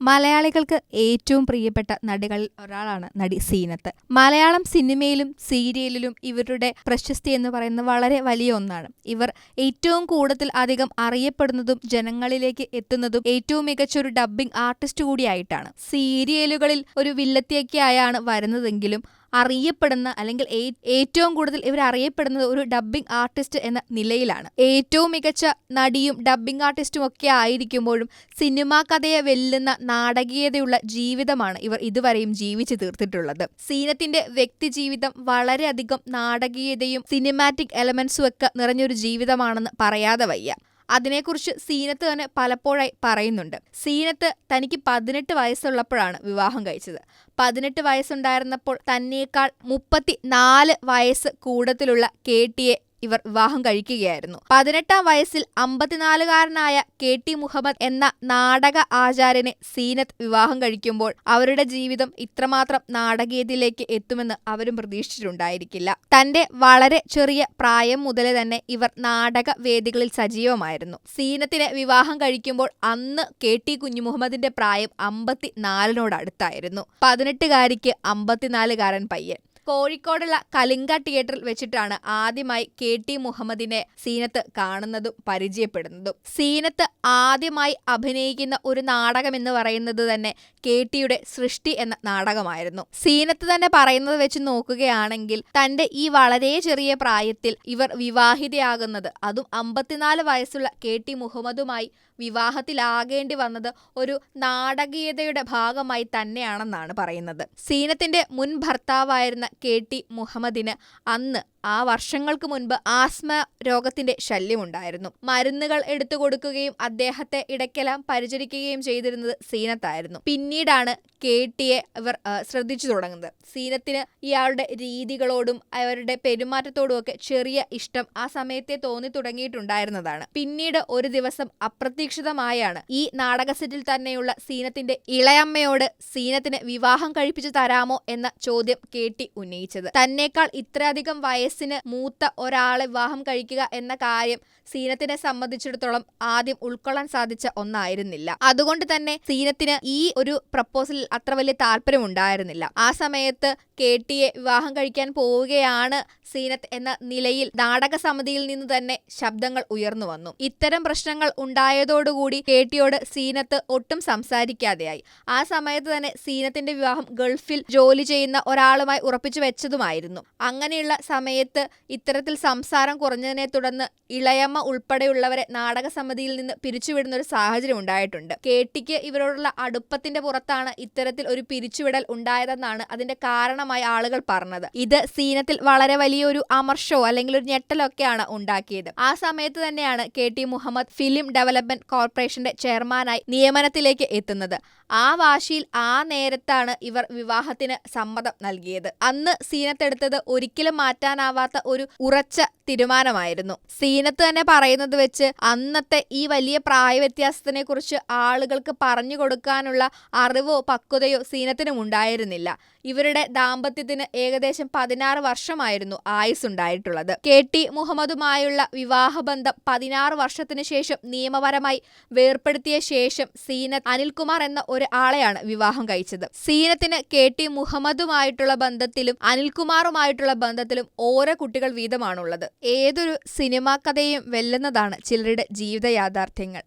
മലയാളികൾക്ക് ഏറ്റവും പ്രിയപ്പെട്ട നടികളിൽ ഒരാളാണ് നടി സീനത്ത്. മലയാളം സിനിമയിലും സീരിയലിലും ഇവരുടെ പ്രശസ്തി എന്ന് പറയുന്നത് വളരെ വലിയ ഒന്നാണ്. ഇവർ ഏറ്റവും കൂടുതൽ അധികം അറിയപ്പെടുന്നതും ജനങ്ങളിലേക്ക് എത്തുന്നതും ഏറ്റവും മികച്ച ഒരു ഡബ്ബിംഗ് ആർട്ടിസ്റ്റ് കൂടിയായിട്ടാണ്. സീരിയലുകളിൽ ഒരു വില്ലത്തിയൊക്കെ ആയാണ് വരുന്നതെങ്കിലും അറിയപ്പെടുന്ന അല്ലെങ്കിൽ ഏറ്റവും കൂടുതൽ ഇവർ അറിയപ്പെടുന്നത് ഒരു ഡബ്ബിംഗ് ആർട്ടിസ്റ്റ് എന്ന നിലയിലാണ്. ഏറ്റവും മികച്ച നടിയും ഡബ്ബിംഗ് ആർട്ടിസ്റ്റും ഒക്കെ ആയിരിക്കുമ്പോഴും സിനിമാ കഥയെ വെല്ലുന്ന നാടകീയതയുള്ള ജീവിതമാണ് ഇവർ ഇതുവരെയും ജീവിച്ചു തീർത്തിട്ടുള്ളത്. സീനത്തിന്റെ വ്യക്തിജീവിതം വളരെയധികം നാടകീയതയും സിനിമാറ്റിക് എലമെന്റ്സും ഒക്കെ നിറഞ്ഞൊരു ജീവിതമാണെന്ന് പറയാതെ വയ്യ. അതിനെക്കുറിച്ച് സീനത്ത് തന്നെ പലപ്പോഴായി പറയുന്നുണ്ട്. സീനത്ത് തനിക്ക് പതിനെട്ട് വയസ്സുള്ളപ്പോഴാണ് വിവാഹം കഴിച്ചത്. പതിനെട്ട് വയസ്സുണ്ടായിരുന്നപ്പോൾ തന്നേക്കാൾ മുപ്പത്തി നാല് വയസ്സ് കൂടുതലുള്ള കെ ടിയെ ഇവർ വിവാഹം കഴിക്കുകയായിരുന്നു. പതിനെട്ടാം വയസ്സിൽ അമ്പത്തിനാലുകാരനായ കെ ടി മുഹമ്മദ് എന്ന നാടക ആചാര്യനെ സീനത്ത് വിവാഹം കഴിക്കുമ്പോൾ അവരുടെ ജീവിതം ഇത്രമാത്രം നാടകീയതയിലേക്ക് എത്തുമെന്ന് അവരും പ്രതീക്ഷിച്ചിട്ടുണ്ടായിരിക്കില്ല. തന്റെ വളരെ ചെറിയ പ്രായം മുതലേ തന്നെ ഇവർ നാടക വേദികളിൽ സജീവമായിരുന്നു. സീനത്തിനെ വിവാഹം കഴിക്കുമ്പോൾ അന്ന് കെ ടി കുഞ്ഞുമുഹമ്മദിന്റെ പ്രായം അമ്പത്തിനാലിനോടടുത്തായിരുന്നു. പതിനെട്ടുകാരിക്ക് അമ്പത്തിനാലുകാരൻ പയ്യൻ. കോഴിക്കോടുള്ള കലിംഗ തിയേറ്ററിൽ വെച്ചിട്ടാണ് ആദ്യമായി കെ ടി മുഹമ്മദിനെ സീനത്ത് കാണുന്നതും പരിചയപ്പെടുന്നതും. സീനത്ത് ആദ്യമായി അഭിനയിക്കുന്ന ഒരു നാടകം എന്ന് പറയുന്നത് തന്നെ കെ ടിയുടെ സൃഷ്ടി എന്ന നാടകമായിരുന്നു. സീനത്ത് തന്നെ പറയുന്നത് വെച്ച് നോക്കുകയാണെങ്കിൽ തന്റെ ഈ വളരെ ചെറിയ പ്രായത്തിൽ ഇവർ വിവാഹിതയാകുന്നത് അതും അമ്പത്തിനാല് വയസ്സുള്ള കെ ടി മുഹമ്മദുമായി വിവാഹത്തിലാകേണ്ടി വന്നത് ഒരു നാടകീയതയുടെ ഭാഗമായി തന്നെയാണെന്നാണ് പറയുന്നത്. സീനത്തിന്റെ മുൻ ഭർത്താവായിരുന്ന കെ ടി മുഹമ്മദിന് അന്ന് ആ വർഷങ്ങൾക്ക് മുൻപ് ആസ്മ രോഗത്തിന്റെ ശല്യമുണ്ടായിരുന്നു. മരുന്നുകൾ എടുത്തു കൊടുക്കുകയും അദ്ദേഹത്തെ ഇടയ്ക്കെല്ലാം പരിചരിക്കുകയും ചെയ്തിരുന്നത് സീനത്തായിരുന്നു. പിന്നീടാണ് കെ ടിയെ ഇവർ ശ്രദ്ധിച്ചു തുടങ്ങുന്നത്. സീനത്തിന് ഇയാളുടെ രീതികളോടും അവരുടെ പെരുമാറ്റത്തോടും ഒക്കെ ചെറിയ ഇഷ്ടം ആ സമയത്തെ തോന്നി തുടങ്ങിയിട്ടുണ്ടായിരുന്നതാണ്. പിന്നീട് ഒരു ദിവസം അപ്രതീക്ഷിതമായാണ് ഈ നാടക സെറ്റിൽ തന്നെയുള്ള സീനത്തിന്റെ ഇളയമ്മയോട് സീനത്തിന് വിവാഹം കഴിപ്പിച്ചു തരാമോ എന്ന ചോദ്യം കെ ടി ഉന്നയിച്ചത്. തന്നേക്കാൾ ഇത്രയധികം വയസ്സിന് മൂത്ത ഒരാളെ വിവാഹം കഴിക്കുക എന്ന കാര്യം സീനത്തിനെ സംബന്ധിച്ചിടത്തോളം ആദ്യം ഉൾക്കൊള്ളാൻ സാധിച്ച ഒന്നായിരുന്നില്ല. അതുകൊണ്ട് തന്നെ സീനത്തിന് ഈ ഒരു പ്രപ്പോസലിൽ അത്ര വലിയ താല്പര്യം ഉണ്ടായിരുന്നില്ല ആ സമയത്ത് കെ ടിയെ വിവാഹം കഴിക്കാൻ പോവുകയാണ് സീനത്ത് എന്ന നിലയിൽ നാടക സമിതിയിൽ നിന്ന് തന്നെ ശബ്ദങ്ങൾ ഉയർന്നു വന്നു. ഇത്തരം പ്രശ്നങ്ങൾ ഉണ്ടായതോടുകൂടി കെ ടിയോട് സീനത്ത് ഒട്ടും സംസാരിക്കാതെയായി. ആ സമയത്ത് തന്നെ സീനത്തിന്റെ വിവാഹം ഗൾഫിൽ ജോലി ചെയ്യുന്ന ഒരാളുമായി ഉറപ്പിച്ചു വെച്ചതുമായിരുന്നു. അങ്ങനെയുള്ള സമയത്ത് ഇത്തരത്തിൽ സംസാരം കുറഞ്ഞതിനെ തുടർന്ന് ഇളയമ്മ ഉൾപ്പെടെയുള്ളവരെ നാടക സമിതിയിൽ നിന്ന് പിരിച്ചുവിടുന്ന ഒരു സാഹചര്യം ഉണ്ടായിട്ടുണ്ട്. കേട്ടിക്ക് ഇവരോടുള്ള അടുപ്പത്തിന്റെ പുറത്താണ് ഇത്തരത്തിൽ ഒരു പിരിച്ചുവിടൽ ഉണ്ടായതെന്നാണ് അതിന്റെ കാരണമായി ആളുകൾ പറഞ്ഞത്. ഇത് സീനത്തിൽ വളരെ വലിയൊരു അമർഷോ അല്ലെങ്കിൽ ഒരു ഞെട്ടലൊക്കെയാണ് ഉണ്ടാക്കിയത്. ആ സമയത്ത് തന്നെയാണ് K T Muhammad film development കോർപ്പറേഷന്റെ ചെയർമാനായി നിയമനത്തിലേക്ക് എത്തുന്നത്. ആ വാശിയിൽ ആ നേരത്താണ് ഇവർ വിവാഹത്തിന് സമ്മതം നൽകിയത്. അന്ന് സീനത്തെടുത്തത് ഒരിക്കലും മാറ്റാനാവാത്ത ഒരു ഉറച്ച തീരുമാനമായിരുന്നു. സീനത്ത് തന്നെ പറയുന്നത് വെച്ച് അന്നത്തെ ഈ വലിയ പ്രായ വ്യത്യാസത്തിനെ കുറിച്ച് ആളുകൾക്ക് പറഞ്ഞു കൊടുക്കാനുള്ള അറിവോ പക്വതയോ സീനത്തിനും ഉണ്ടായിരുന്നില്ല ഇവരുടെ ദാമ്പത്യത്തിന് ഏകദേശം പതിനാറ് വർഷമായിരുന്നു ആയുസ് ഉണ്ടായിട്ടുള്ളത് കെ ടി മുഹമ്മദുമായുള്ള വിവാഹബന്ധം പതിനാറ് വർഷത്തിനു ശേഷം നിയമപരമായി വേർപ്പെടുത്തിയ ശേഷം സീനത്ത് അനിൽകുമാർ എന്ന ഒരു ആളെയാണ് വിവാഹം കഴിച്ചത്. സീനത്തിന് കെ ടി മുഹമ്മദുമായിട്ടുള്ള ബന്ധത്തിലും അനിൽകുമാറുമായിട്ടുള്ള ബന്ധത്തിലും ഓരോ കുട്ടികൾ വീതമാണുള്ളത്. ഏതൊരു സിനിമാ കഥയും വെല്ലുന്നതാണ് ചിലരുടെ ജീവിത യാഥാർത്ഥ്യങ്ങൾ